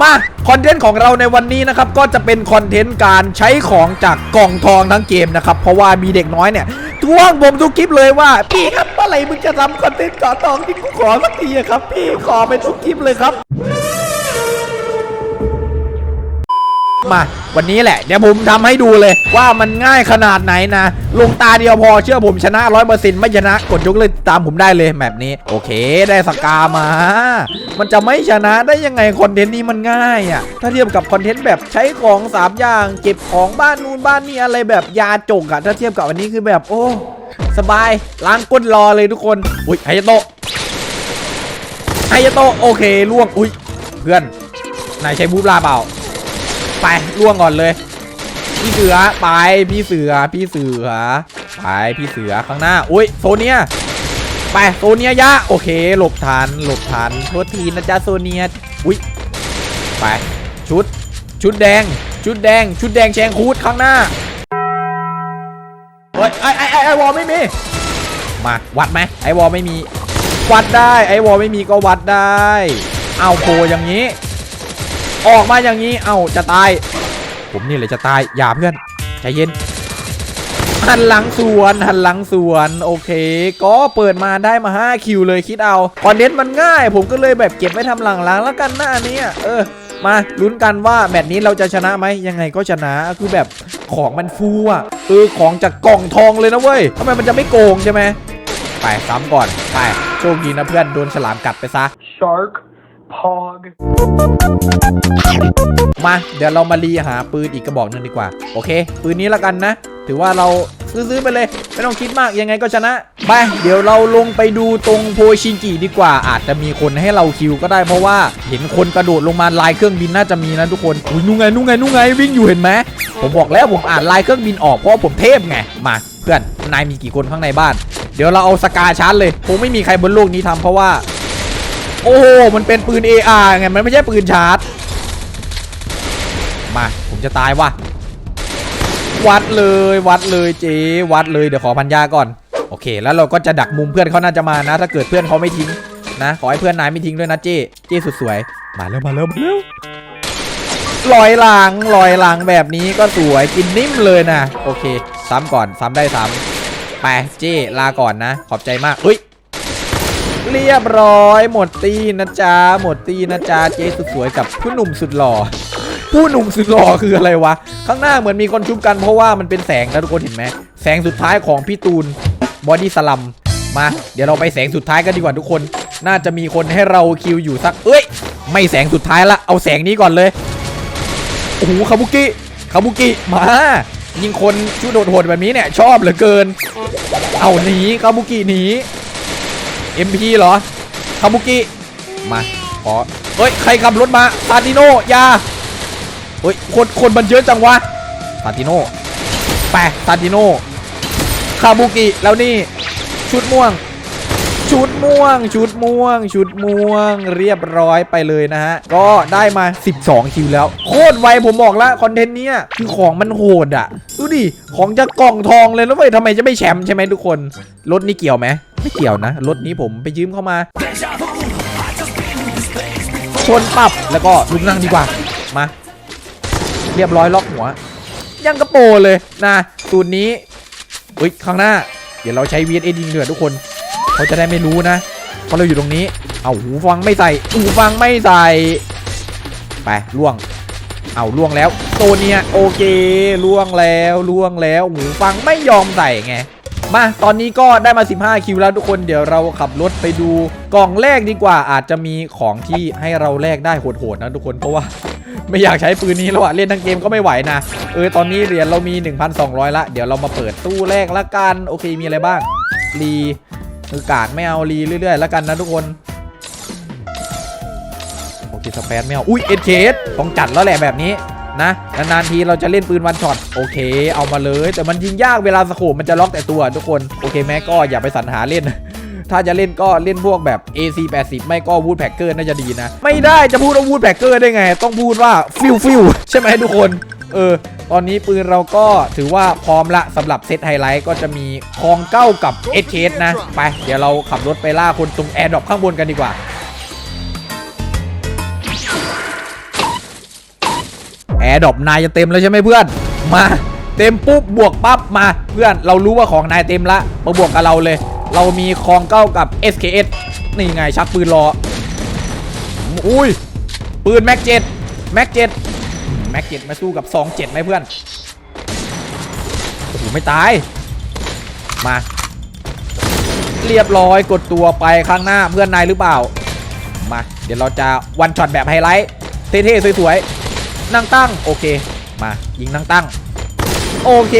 มาคอนเทนต์ของเราในวันนี้นะครับก็จะเป็นคอนเทนต์การใช้ของจากกล่องทองทั้งเกมนะครับเพราะว่ามีเด็กน้อยเนี่ยท่วงผมทุกคลิปเลยว่าพี่ครับเมื่อไหร่มึงจะทำคอนเทนต์ก่อทองที่กูขอสักทีอะครับ พี่ขอไปทุกคลิปเลยครับ มาวันนี้แหละ เดี๋ยวผมทำให้ดูเลยว่ามันง่ายขนาดไหนนะ ลงตาเดียวพอเชื่อผมชนะร้อยเปอร์เซ็นต์ไม่ชนะ กดยกเลยตามผมได้เลยแบบนี้ โอเคได้สกามา มันจะไม่ชนะได้ยังไงคอนเทนต์นี้มันง่ายอะ่ะ ถ้าเทียบกับคอนเทนต์แบบใช้ของสามอย่าง เก็บของบ้านนู่นบ้านนี่อะไรแบบยาจกอะ่ะ ถ้าเทียบกับอันนี้คือแบบโอ้ สบายล้างก้นรอเลยทุกคนอุ้ยไฮยโตไฮยโตโอเคล่วงอุ้ยเพื่อนนายใช้บูบลาเปล่า ไปล่วงก่อนเลย พี่เสือไปพี่เสือพี่เสือไปพี่เสือข้างหน้าอุ้ยโซเนียไปโซเนียยะโอเคหลบทันหลบทันโทษทีนะจ๊ะโซเนียอุ้ยไปชุด ชุดแดง ชุดแดง ชุดแดงแชงคูดข้างหน้าเฮ้ยไอไอไอไอวอลไม่มีมาวัดไหมไอวอลไม่มี วัดได้ไอวอลไม่มีก็วัดได้ เอาโพอย่างนี้ ออกมาอย่างนี้ เอ้าจะตาย ผมนี่เลยจะตาย อย่าเพื่อน ใจเย็น หันหลังสวน หันหลังสวน โอเค ก็เปิดมาได้มา 5 คิวเลยคิดเอา คอนเทนต์มันง่าย ผมก็เลยแบบเก็บไว้ทำหลังๆแล้วกันหน้านี้เออ มาลุ้นกันว่าแมตช์นี้เราจะชนะไหม ยังไงก็ชนะ คือแบบของมันฟูอะ เออ ของจากกล่องทองเลยนะเว้ยทำไมมันจะไม่โกงใช่ไหม ไปซ้ำก่อน ไป โชคดีนะเพื่อน โดนฉลามกัดไปซะ Shark Pog มา เดี๋ยวเรามารีหาปืนอีกกระบอกหนึ่งดีกว่า โอเค ปืนนี้ละกันนะ ถือว่าเราซื้อๆไปเลย ไม่ต้องคิดมากยังไงก็ชนะ ไป เดี๋ยวเราลงไปดูตรงโพชิงกิดีกว่า อาจจะมีคนให้เราคิวก็ได้เพราะว่าเห็นคนกระโดดลงมาลายเครื่องบินน่าจะมีนะทุกคนอุ้ยนู่นไงนู่นไงนู่นไงวิ่งอยู่เห็นไหมผมบอกแล้วผมอ่านลายเครื่องบินออกเพราะผมเทพไงมาเพื่อนนายมีกี่คนข้างในบ้าน เดี๋ยวเราเอาสกาชาร์จเลยคงไม่มีใครบนโลกนี้ทำเพราะว่า โอ้โหมันเป็นปืน AR ไงมันไม่ใช่ปืนชาร์จ มา ผมจะตายว่ะ วัดเลยวัดเลยเจวัดเลยเดี๋ยวขอพันยาก่อน โอเค แล้วเราก็จะดักมุมเพื่อนเขาน่าจะมานะ ถ้าเกิดเพื่อนเขาไม่ทิ้งนะ ขอให้เพื่อนนายไม่ทิ้งด้วยนะเจเจสุดสวย มาแล้วมาแล้วมาแล้วลอยหลังลอยหลังแบบนี้ก็สวยกินนิ่มเลยนะ โอเค ซ้ำก่อนซ้ำได้ซ้ำไปเจลาก่อนนะ ขอบใจมากเฮ้ย เรียบร้อย หมดตีนะจ๊ะหมดตีนะจ๊ะเจ๊สุดสวยกับผู้หนุ่มสุดหล่อผู้หนุ่มสุดหล่อคืออะไรวะ ข้างหน้าเหมือนมีคนชุบกันเพราะว่ามันเป็นแสงนะทุกคนเห็นไหมแสงสุดท้ายของพี่ตูนบอดี้สลัมมา เดี๋ยวเราไปแสงสุดท้ายกันดีกว่าทุกคน น่าจะมีคนให้เราคิวอยู่สักเอ้ย ไม่แสงสุดท้ายละเอาแสงนี้ก่อนเลยโอ้โหคาบุกิคาบุกิมายิงคนชุดโดดหดแบบนี้เนี่ยชอบเหลือเกิน เอาหนีคาบุกิหนี MP เหรอคาบุกิมาขอเฮ้ย ใครขับรถมาซาติโนยาเฮ้ย คนคนมันเยอะจังวะซาติโนไปซาติโนคาบุกิแล้วนี่ ชุดม่วง ชุดม่วง ชุดม่วง ชุดม่วง เรียบร้อยไปเลยนะฮะ ก็ได้มา 12 คิวแล้ว โคตรไวผมบอกแล้วคอนเทนต์เนี้ยคือของมันโหดอะดูดิ ของจะกล่องทองเลยแล้วเว้ยทำไมจะไม่แชมป์ใช่ไหมทุกคน รถนี่เกี่ยวไหม ไม่เกี่ยวนะ รถนี้ผมไปยืมเข้ามา ชนปับแล้วก็ลุกนั่งดีกว่า มา เรียบร้อยล็อกหัว ยังกระโปรเลยนะสูตรนี้อุ้ยข้างหน้า เดี๋ยวเราใช้ VSA ยิงเดือดทุกคน เขาจะได้ไม่รู้นะเพราะเราอยู่ตรงนี้ เอาหูฟังไม่ใส่หูฟังไม่ใส่ ไปล่วง เอาล่วงแล้ว โตเนียโอเคล่วงแล้วล่วงแล้วหูฟังไม่ยอมใส่ไง มาตอนนี้ก็ได้มา 15 คิวแล้วทุกคนเดี๋ยวเราขับรถไปดูกล่องแรกดีกว่าอาจจะมีของที่ให้เราแลกได้โหดๆนะทุกคนเพราะว่าไม่อยากใช้ปืนนี้แล้วอะเล่นทั้งเกมก็ไม่ไหวนะ เออตอนนี้เหรียญเรามี 1,200 ละ เดี๋ยวเรามาเปิดตู้แรกละกัน โอเคมีอะไรบ้างรีมือกาดไม่เอารีเรื่อยๆแล้วกันนะทุกคน โอเคสเปซไม่เอา อุ้ยเอ็ดเคสต้องจัดแล้วแหละแบบนี้ นะนานๆทีเราจะเล่นปืนวันช็อตโอเค เอามาเลย แต่มันยิงยากเวลาสโคปมันจะล็อกแต่ตัวทุกคนโอเคแม่ก็อย่าไปสรรหาเล่นถ้าจะเล่นก็เล่นพวกแบบ AC 80 ไม่ก็วูดแพคเกอร์น่าจะดีนะ ไม่ได้จะพูดว่าวูดแพคเกอร์ได้ไง ต้องพูดว่าฟิวฟิวใช่ไหมทุกคน เออ ตอนนี้ปืนเราก็ถือว่าพร้อมละสำหรับเซตไฮไลท์ก็จะมีคองเก้ากับเอชเคสนะ ไป เดี๋ยวเราขับรถไปล่าคนตรงแอร์ดรอปข้างบนกันดีกว่า แอร์ดรอปนายจะเต็มแล้วใช่ไหมเพื่อน มาเต็มปุ๊บบวกปั๊บมาเพื่อนเรารู้ว่าของนายเต็มละมาบวกกับเราเลย เรามีคองเก้ากับ SKS นี่ไงชักปืนรอ อุ้ย ปืนแม็กเจ็ดแม็กเจ็ดแม็กเจ็ดมาสู้กับ 27ไหมเพื่อนโอ้โหไม่ตาย มา เรียบร้อยกดตัวไปข้างหน้าเพื่อนนายหรือเปล่า มา เดี๋ยวเราจะวันช็อตแบบไฮไลท์เท่ๆสวยๆ นั่งตั้งโอเค มายิงนั่งตั้ง โอเค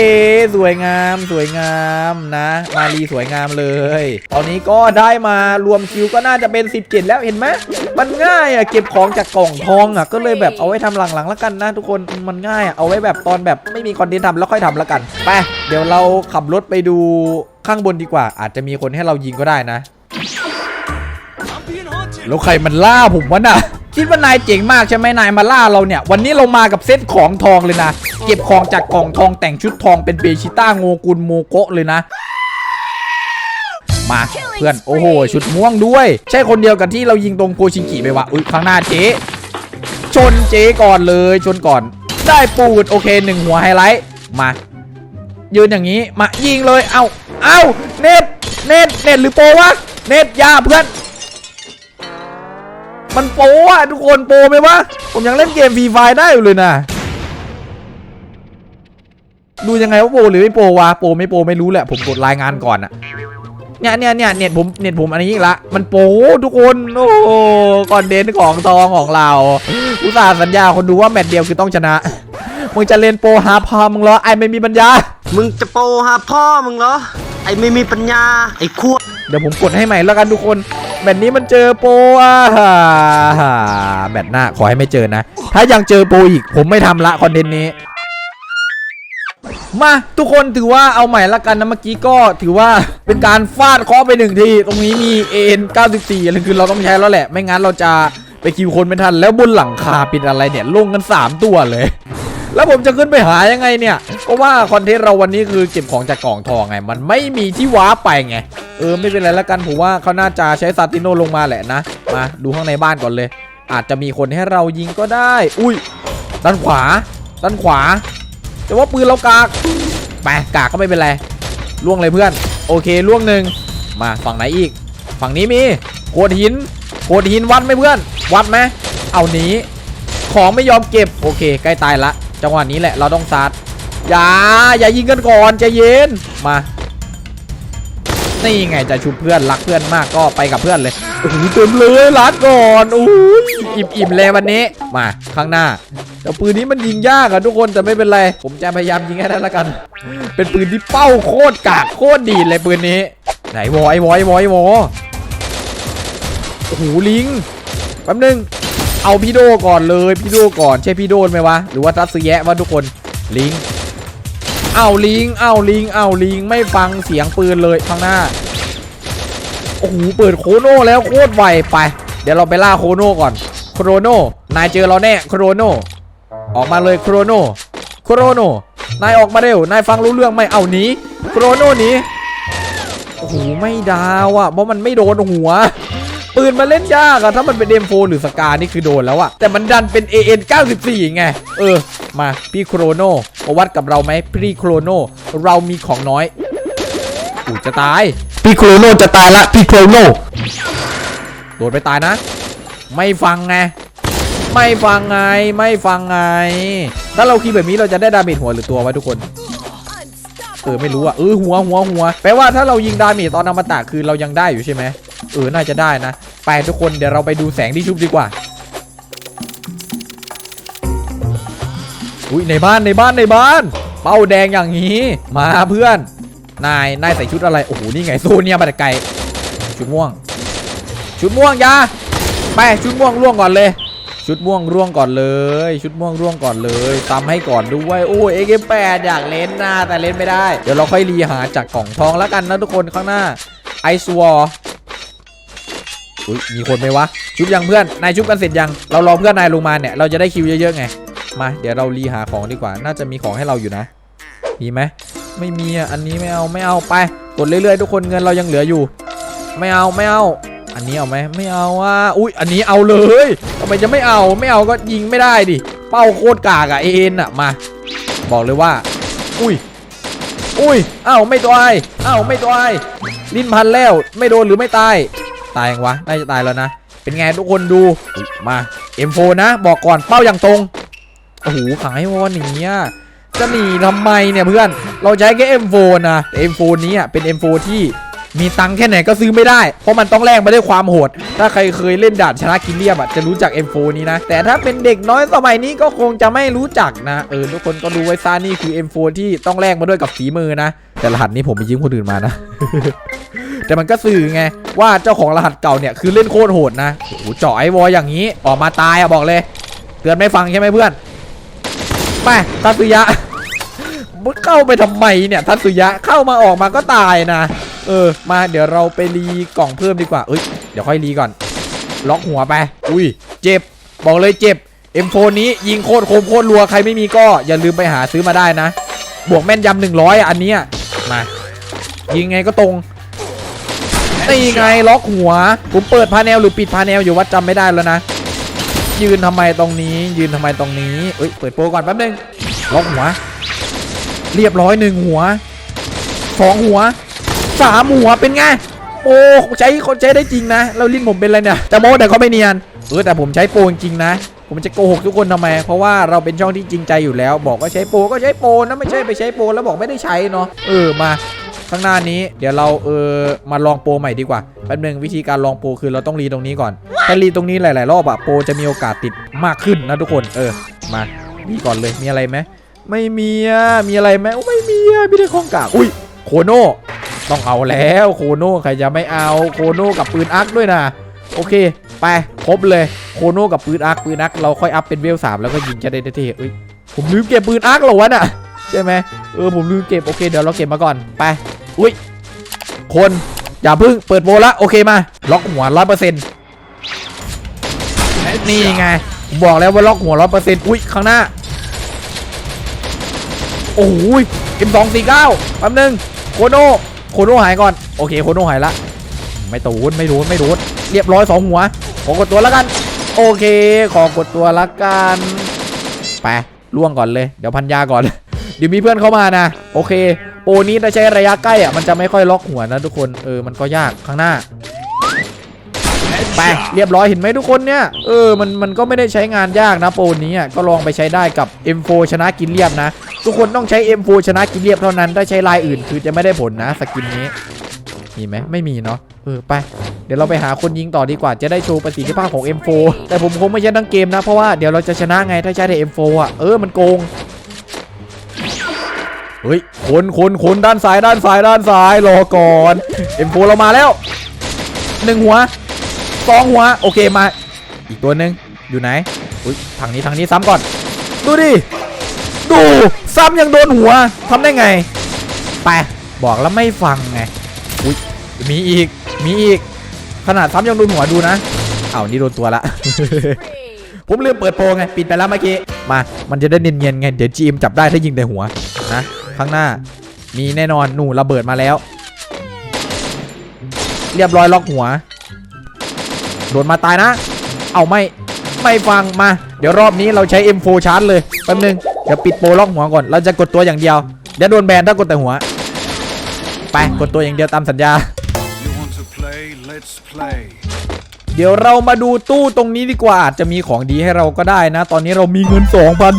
สวยงามสวยงามนะ มารีสวยงามเลย ตอนนี้ก็ได้มารวมคิวก็น่าจะเป็น 17 แล้วเห็นไหมมันง่ายอะเก็บของจากกล่องทองอะก็เลยแบบเอาไว้ทำหลังๆแล้วกันนะทุกคนมันง่ายอะเอาไว้แบบตอนแบบไม่มีคอนเทนต์ทำแล้วค่อยทำแล้วกันไปเดี๋ยวเราขับรถไปดูข้างบนดีกว่า อาจจะมีคนให้เรายิงก็ได้นะแล้วใครมันล่าผมวะน่ะ คิดว่านายเจ๋งมากใช่ไหมนายมาล่าเราเนี่ย วันนี้เรามากับเซตของทองเลยนะ เก็บของจากกล่องทองแต่งชุดทองเป็นเบชิต้าโงกุลโมโกะเลยนะมาเพื่อนโอ้โห ชุดม่วงด้วย ใช่คนเดียวกับที่เรายิงตรงโพชิงกิไปวะอุ้ยข้างหน้าเจ๊ชนเจ๊ก่อนเลยชนก่อน ได้ปูดโอเคหนึ่งหัวไฮไลท์มา ยืนอย่างนี้มายิงเลยเอาเอาเน็ตเน็ตเน็ตหรือโปวะเน็ตยาเพื่อน มันโปอะทุกคนโปไหมวะ ผมยังเล่นเกมฟรีไฟได้อยู่เลยนะดูยังไงว่าโปหรือไม่โปวะโปไม่โปไม่รู้แหละ ผมกดรายงานก่อนอะเนี่ยเนี่ยเนี่ยเน็ตผมเน็ตผมอันนี้อีกละ มันโปทุกคนโอ้โหก่อนเด่นของทองของเราอุตส่าห์สัญญาคนดูว่าแมตช์เดียวคือต้องชนะมึงจะเล่นโปหาพามึงเหรอไอไม่มีปัญญา มึงจะโปหาพ่อมึงเหรอไอ้ไม่มีปัญญาไอ้ขั้วเดี๋ยวผมกดให้ใหม่แล้วกันทุกคน แบบนี้มันเจอโปอะแบบหน้าขอให้ไม่เจอนะ ถ้ายังเจอโปอีกผมไม่ทำละคอนเทนต์นี้ มาทุกคนถือว่าเอาใหม่ละกันนะเมื่อกี้ก็ถือว่าเป็นการฟาดเคอไปหนึ่งทีตรงนี้มี AN 94อะไรคือเราต้องใช้แล้วแหละ ไม่งั้นเราจะไปคิวคนไม่ทัน แล้วบนหลังคาเป็นอะไรเนี่ยลงกัน 3 ตัวเลย แล้วผมจะขึ้นไปหายังไงเนี่ยก็ว่าคอนเทนต์เราวันนี้คือเก็บของจากกล่องทองไง มันไม่มีที่ว้าไปไง เออไม่เป็นไรแล้วกันผมว่าเขาน่าจะใช้ซาติโนลงมาแหละนะ มาดูข้างในบ้านก่อนเลย อาจจะมีคนให้เรายิงก็ได้ อุ้ย ด้านขวา ด้านขวา แต่ว่าปืนเรากาก ไปกากก็ไม่เป็นไรล่วงเลยเพื่อน โอเคล่วงหนึ่งมาฝั่งไหนอีก ฝั่งนี้มีโขดหินโขดหินวัดไหมเพื่อน วัดไหมเอาหนีของไม่ยอมเก็บ โอเค ใกล้ตายละ จังหวะนี้แหละเราต้องซัดอย่าอย่ายิงกันก่อนใจเย็นมานี่ไงจะชุบเพื่อนรักเพื่อนมากก็ไปกับเพื่อนเลยโอ้โหเต็มเลยรัดก่อนโอ้ยอิ่มอิ่มเลยวันนี้มาข้างหน้าแต่ปืนนี้มันยิงยากอะทุกคนแต่ไม่เป็นไรผมจะพยายามยิงให้ได้ละกัน เป็นปืนที่เป้าโคตรกากโคตรดีเลยปืนนี้ ไหนวอยวอยวอยวอโอ้โหลิงแป๊บนึง เอาพี่โดก่อนเลยพี่โดก่อนใช่พี่โดนไหมวะหรือว่าทัศแยะวะทุกคนลิงเอาลิงเอาลิงเอาลิงไม่ฟังเสียงปืนเลยข้างหน้าโอ้โหเปิดโคโน่แล้วโคตรไวไป เดี๋ยวเราไปล่าโคโน่ก่อนโครโน่นายเจอเราแน่โครโน่ออกมาเลยโครโน่โครโน่นายออกมาเร็วนายฟังรู้เรื่องไหมเอาหนีโครโน่หนีโอ้โหไม่ดาวอะเพราะมันไม่โดนหัว ปืนมันเล่นยากอะถ้ามันเป็นเดมโฟหรือสกานี่คือโดนแล้วอะแต่มันดันเป็น AN 94ไง เออ มาพี่โครโนมาวัดกับเราไหมพี่โครโนเรามีของน้อยอูจะตาย พี่โครโนจะตายละพี่โครโนโดนไปตายนะ ไม่ฟังไงไม่ฟังไงไม่ฟังไง ถ้าเราคีย์แบบนี้เราจะได้ดาเมจหัวหรือตัววะทุกคนเออไม่รู้อะเออหัวหัวหัวแปลว่าถ้าเรายิงดาเมจตอนอมตะคือเรายังได้อยู่ใช่ไหม เออน่าจะได้นะ ไปทุกคนเดี๋ยวเราไปดูแสงที่ชุบดีกว่าอุ้ยในบ้านในบ้านในบ้าน เป้าแดงอย่างนี้ มาเพื่อน นายนายใส่ชุดอะไรโอ้โหนี่ไงโซเนียมาแต่ไกลชุดม่วง ชุดม่วงยาไปชุดม่วงร่วงก่อนเลย ชุดม่วงร่วงก่อนเลย ชุดม่วงร่วงก่อนเลยตามให้ก่อนด้วยโอ้ยเอ็กแปดอยากเล่นนะแต่เล่นไม่ได้ เดี๋ยวเราค่อยรีหาจากกล่องทองแล้วกันนะทุกคนข้างหน้าไอซ์ว อุ้ยมีคนไหมวะชุบยังเพื่อนนายชุบกันเสร็จยังเรารอเพื่อนนายลงมาเนี่ยเราจะได้คิวเยอะๆไงมาเดี๋ยวเรารีหาของดีกว่า น่าจะมีของให้เราอยู่นะ มีไหมไม่มีอะอันนี้ไม่เอาไม่เอาไปกดเรื่อยๆทุกคนเงินเรายังเหลืออยู่ ไม่เอาไม่เอา อันนี้เอาไหมไม่เอาอะอุ้ยอันนี้เอาเลยทำไมจะไม่เอาไม่เอาก็ยิงไม่ได้ดิเป้าโคตรกากอะเอ็นอะมา บอกเลยว่า อุ้ยอุ้ยอ้าวไม่ตายอ้าวไม่ตายลิ้นพันแล้ว ไม่โดนหรือไม่ตาย ตายยังวะน่าจะตายแล้วนะ เป็นไงทุกคนดูมา M4 นะบอกก่อนเป้าอย่างตรงโอ้โหขังให้วอนหนีอะจะหนีทำไมเนี่ยเพื่อนเราใช้แค่ M4 นะ M4 นี้อะเป็น M4 ที่มีตังค์แค่ไหนก็ซื้อไม่ได้ เพราะมันต้องแลกมาด้วยความโหด ถ้าใครเคยเล่นด่านชนะกินเลียมอะจะรู้จัก M4 นี้นะ แต่ถ้าเป็นเด็กน้อยสมัยนี้ก็คงจะไม่รู้จักนะ เออ ทุกคนก็ดูไว้ซานี่คือ M4 ที่ต้องแลกมาด้วยกับฝีมือนะ แต่รหัสนี้ผมไปยืมคนอื่นมานะ แต่มันก็สื่อไงว่าเจ้าของรหัสเก่าเนี่ยคือเล่นโคตรโหดนะโอ้โหเจาะไอ้วออย่างนี้ออกมาตายอะบอกเลยเตือนไม่ฟังใช่ไหมเพื่อนไปทัตสึยะมึงเข้าไปทำไมเนี่ยทัตสึยะเข้ามาออกมาก็ตายนะ เออ มาเดี๋ยวเราไปรีกล่องเพิ่มดีกว่าเอ้ยเดี๋ยวค่อยรีก่อน ล็อกหัวไป อุ้ย เจ็บ บอกเลยเจ็บ M4 นี้ยิงโคตรคมโคตรรัวใครไม่มีก็อย่าลืมไปหาซื้อมาได้นะ บวกแม่นยำหนึ่งร้อยอันนี้มา ยิงไงก็ตรง นี่ไงล็อกหัว ผมเปิดพาแนลหรือปิดพาแนลอยู่วัดจำไม่ได้แล้วนะ ยืนทำไมตรงนี้ ยืนทำไมตรงนี้เอ้ยเปิดโปรก่อนแป๊บนึงล็อกหัว เรียบร้อยหนึ่งหัวสองหัวสามหัวเป็นไงโอ้ใช้คนใช้ได้จริงนะแล้วลิ้นผมเป็นอะไรเนี่ยแต่โมแต่เขาไม่เนียนเออแต่ผมใช้โปรจริงๆนะผมจะโกหกทุกคนทำไม เพราะว่าเราเป็นช่องที่จริงใจอยู่แล้ว บอกว่าใช้โปรก็ใช้โปรนะไม่ใช่ไปใช้โปรแล้วบอกไม่ได้ใช้เนาะเออมา ข้างหน้านี้เดี๋ยวเราเออมาลองโปรใหม่ดีกว่าแป๊บนึงวิธีการลองโปรคือเราต้องรีตรงนี้ก่อน ถ้ารีตรงนี้หลาย ๆ รอบอะโปรจะมีโอกาสติดมากขึ้นนะทุกคนเออมารีก่อนเลยมีอะไรไหมไม่มีอะมีอะไรไหมโอ้ไม่มีอะมีแต่ของกากอุ้ยโคโน่ต้องเอาแล้วโคโน่ใครจะไม่เอาโคโน่กับปืนอาร์คด้วยนะโอเค ไปครบเลยโคโน่กับปืนอาร์คปืนอาร์คเราค่อยอัพเป็นเวลสามแล้วก็ยิงจะได้เท่ๆเอ้ยผมลืมเก็บปืนอาร์คเหรอวะน่ะใช่ไหมเออผมลืมเก็บโอเคเดี๋ยวเราเก็บมาก่อนไป อุ้ยคนอย่าเพึ่งเปิดโบละโอเคมา ล็อกหัวร้อยเปอร์เซ็นต์นี่ไงผมบอกแล้วว่าล็อกหัวร้อยเปอร์เซ็นต์อุ้ยข้างหน้า โอ้โหเอ็มสองสี่เก้าแป๊บนึงโคโนโคโนหายก่อน โอเคโคโนหายละ ไม่ตูนไม่โดนไม่โดนเรียบร้อยสองหัว ขอกดตัวแล้วกัน โอเค ขอกดตัวละกัน ไปล่วงก่อนเลย เดี๋ยวพันยาก่อน เดี๋ยวมีเพื่อนเข้ามานะ โอเค โปรนี้ถ้าใช้ระยะใกล้อะมันจะไม่ค่อยล็อกหัวนะทุกคนเออมันก็ยากข้างหน้าไปเรียบร้อยเห็นไหมทุกคนเนี่ยเออมันมันก็ไม่ได้ใช้งานยากนะโปรนี้อะก็ลองไปใช้ได้กับ M4 ชนะกินเรียบนะ ทุกคนต้องใช้ M4 ชนะกินเรียบเท่านั้นถ้าใช้ลายอื่นคือจะไม่ได้ผลนะสกินนี้มีไหมไม่มีเนาะเออไป เดี๋ยวเราไปหาคนยิงต่อดีกว่าจะได้โชว์ประสิทธิภาพของ M4 แต่ผมคงไม่ใช่ทั้งเกมนะเพราะว่าเดี๋ยวเราจะชนะไงถ้าใช้แต่ M4 อะเออมันโกง เฮ้ยคนคนคนด้านซ้ายด้านซ้ายด้านซ้ายรอก่อน M4 เรามาแล้วหนึ่งหัวสองหัวโอเคมา อีกตัวหนึ่งอยู่ไหนอุ้ยทางนี้ทางนี้ซ้ำก่อน ดูดิดูซ้ำยังโดนหัวทำได้ไงไปบอกแล้วไม่ฟังไงอุ้ยมีอีกมีอีก ขนาดซ้ำยังโดนหัวดูนะเอานี่โดนตัวละผมลืมเปิดโปรไงปิดไปแล้วเมื่อกี้มา มันจะได้เนียนๆไงเดี๋ยวจีมจับได้ถ้ายิงแต่หัวนะ ข้างหน้า มีแน่นอนหนูระเบิดมาแล้ว เรียบร้อยล็อกหัวโดนมาตายนะ เอาไม่ไม่ฟังมา เดี๋ยวรอบนี้เราใช้ M4 ชาร์จเลยแป๊บนึงเดี๋ยวปิดโปรล็อกหัวก่อน เราจะกดตัวอย่างเดียว เดี๋ยวโดนแบนถ้ากดแต่หัว ไปกดตัวอย่างเดียวตามสัญญา เดี๋ยวเรามาดูตู้ตรงนี้ดีกว่าอาจจะมีของดีให้เราก็ได้นะ ตอนนี้เรามีเงิน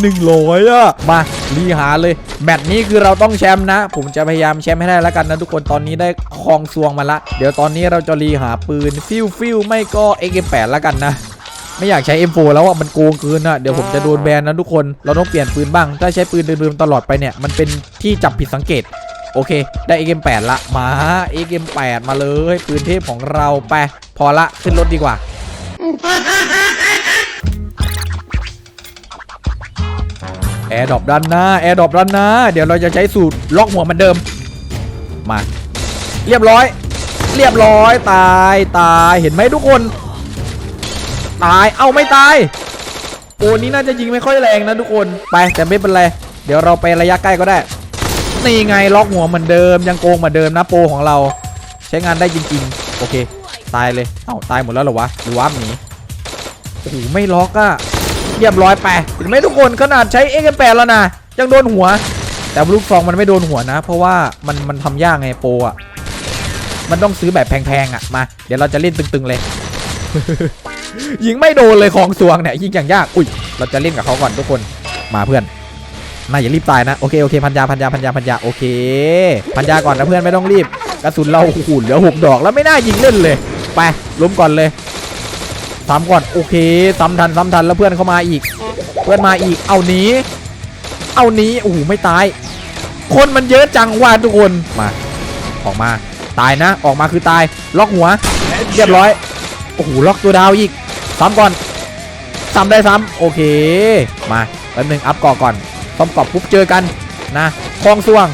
2,100อะมารีหาเลย แมตช์นี้คือเราต้องแชมป์นะ ผมจะพยายามแชมป์ให้ได้แล้วกันนะทุกคนตอนนี้ได้ครองซวงมาละ เดี๋ยวตอนนี้เราจะรีหาปืนฟิวฟิวไม่ก็ AK8 แล้วกันนะไม่อยากใช้ M4 แล้วอะมันโกงเกินอะเดี๋ยวผมจะโดนแบนนะทุกคน เราต้องเปลี่ยนปืนบ้าง ถ้าใช้ปืนเดิมๆตลอดไปเนี่ย มันเป็นที่จับผิดสังเกต โอเค ได้ AK8 ละ มา AK8 มาเลย ปืนเทพของเราไป พอละ ขึ้นรถดีกว่า แอร์ดรอปด้านหน้า แอร์ดรอปด้านหน้า เดี๋ยวเราจะใช้สูตรล็อกหัวเหมือนเดิม มา เรียบร้อย เรียบร้อย ตาย ตาย เห็นไหมทุกคน ตาย เอ้าไม่ตาย โอ้นี้น่าจะยิงไม่ค่อยแรงนะทุกคน ไป แต่ไม่เป็นไร เดี๋ยวเราไประยะใกล้ก็ได้ นี่ไงล็อกหัวเหมือนเดิม ยังโกงเหมือนเดิมนะโปรของเรา ใช้งานได้จริงๆ โอเค ตายเลย เอ้าตายหมดแล้วเหรอวะหรือว่าหนีโอ้โหไม่ล็อกอะเรียบร้อยไปเห็นไหมทุกคนขนาดใช้ X8 แปแล้วนะยังโดนหัว แต่ลูกซองมันไม่โดนหัวนะ เพราะว่ามันมันทำยากไงโปรอะมันต้องซื้อแบบแพงๆอะมา เดี๋ยวเราจะเล่นตึงๆเลยยิงไม่โดนเลยของสวงเนี่ยยิงอย่างยาก อุ้ย เราจะเล่นกับเขาก่อนทุกคน มาเพื่อน นายอย่ารีบตายนะโอเคโอเคพันยาพันยาพันยาพันยาโอเค พันยาก่อนนะเพื่อนไม่ต้องรีบกระสุนเราโอ้โหเหลือหกดอกแล้วไม่น่ายิงเล่นเลย ไปล้มก่อนเลยซ้ำก่อนโอเคซ้ำทันซ้ำทันแล้วเพื่อนเข้ามาอีก เพื่อนมาอีกเอานี้ เอานี้โอ้โหไม่ตาย คนมันเยอะจังว่าทุกคนมา ออกมาตายนะออกมาคือตายล็อกหัวเรียบร้อยโอ้โหล็อกตัวดาวอีกซ้ำก่อนซ้ำได้ซ้ำโอเค มาแป๊บนึงอัพก่อก่อน ซ้อมกรอบปุ๊บเจอกันนะคลองส่วง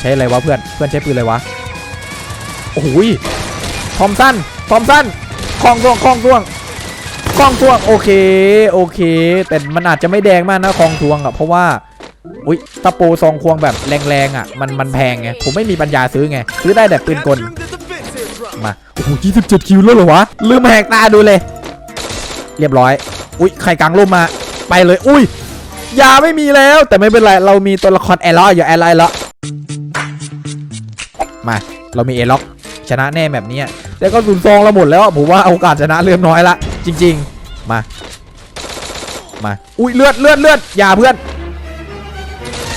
ใช้อะไรวะเพื่อนเพื่อนใช้ปืนอะไรวะโอ้โหยทอมสั้นทอมสั้นคลองส่วงคลองส่วงคลองส่วงโอเคโอเค แต่มันอาจจะไม่แดงมากนะคลองส่วงอะเพราะว่าอุ้ยตะโปซองควงแบบแรงๆอะมันมันแพงไงผมไม่มีปัญญาซื้อไงซื้อได้แต่ปืนกลมาโอ้โห27คิวแล้วเหรอวะลืมแหกตาดูเลย เรียบร้อย อุ้ยไข่กลางร่มมาไปเลย อุ้ย ยาไม่มีแล้วแต่ไม่เป็นไรเรามีตัวละครแอร์ล็อกอยู่แอร์ไลน์แล้วมาเรามีเอล็อกชนะแน่แบบนี้แล้วก็ศูนย์ซองเราหมดแล้วผมว่าโอกาสชนะเริ่มน้อยละจริง ๆ มา มาอุ้ยเลือดเลือดเลือดอย่าเพื่อน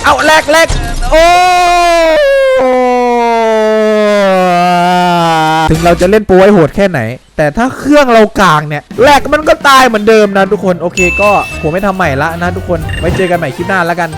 เอาแลกแลกโอ้ ถึงเราจะเล่นโปรไว้โหดแค่ไหน แต่ถ้าเครื่องเรากลางเนี่ยแลกมันก็ตายเหมือนเดิมนะทุกคนโอเค ก็ผมไม่ทำใหม่ละนะทุกคนไว้เจอกันใหม่คลิปหน้าแล้วกัน